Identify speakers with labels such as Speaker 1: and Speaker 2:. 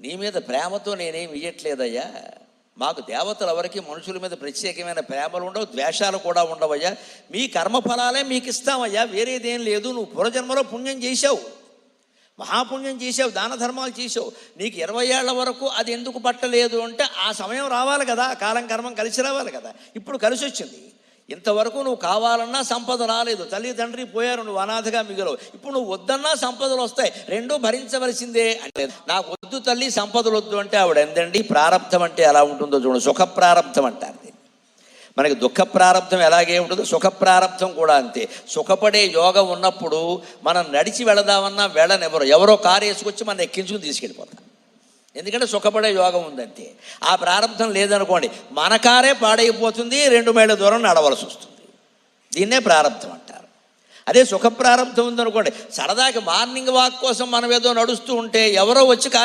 Speaker 1: నీ మీద ప్రేమతో నేనేం ఇయ్యట్లేదయ్యా. మాకు దేవతలు ఎవరికి మనుషుల మీద ప్రత్యేకమైన ప్రేమలు ఉండవు ద్వేషాలు కూడా ఉండవయ్యా. మీ కర్మఫలాలే మీకు ఇస్తామయ్యా వేరేదేం లేదు నువ్వు పూర్వజన్మలో పుణ్యం చేశావు. మహాపుణ్యం చేసావు దాన ధర్మాలు చేసావు నీకు ఇరవై ఏళ్ళ వరకు అది ఎందుకు పట్టలేదు అంటే ఆ సమయం రావాలి కదా కాలం కర్మం కలిసి రావాలి కదా. ఇప్పుడు కలిసి వచ్చింది ఇంతవరకు నువ్వు కావాలన్నా సంపద రాలేదు. తల్లి తండ్రి పోయారు నువ్వు అనాథగా మిగిలవు. ఇప్పుడు నువ్వు వద్దన్నా సంపదలు వస్తాయి. రెండూ భరించవలసిందే అంటే నాకు వద్దు తల్లి సంపదలు వద్దు అంటే ఆవిడ ఎందండి ప్రారంధం అంటే ఎలా ఉంటుందో చూడండి సుఖ ప్రారంధం అంటారు మనకి దుఃఖ ప్రారంధం ఎలాగే ఉంటుందో సుఖ ప్రారంధం కూడా అంతే. సుఖపడే యోగం ఉన్నప్పుడు మనం నడిచి వెళదామన్నా వెళ్ళనెవరు ఎవరో కారు వేసుకొచ్చి మనం ఎక్కించుకుని తీసుకెళ్ళిపోతాం ఎందుకంటే సుఖపడే యోగం ఉందంతే. ఆ ప్రారంభం లేదనుకోండి మన కారే పాడైపోతుంది రెండు మైళ్ళ దూరం నడవలసి వస్తుంది. దీన్నే ప్రారంభం అంటారు. అదే సుఖ ప్రారంభం ఉందనుకోండి సరదాకి మార్నింగ్ వాక్ కోసం మనం ఏదో నడుస్తూ ఉంటే ఎవరో వచ్చి కారే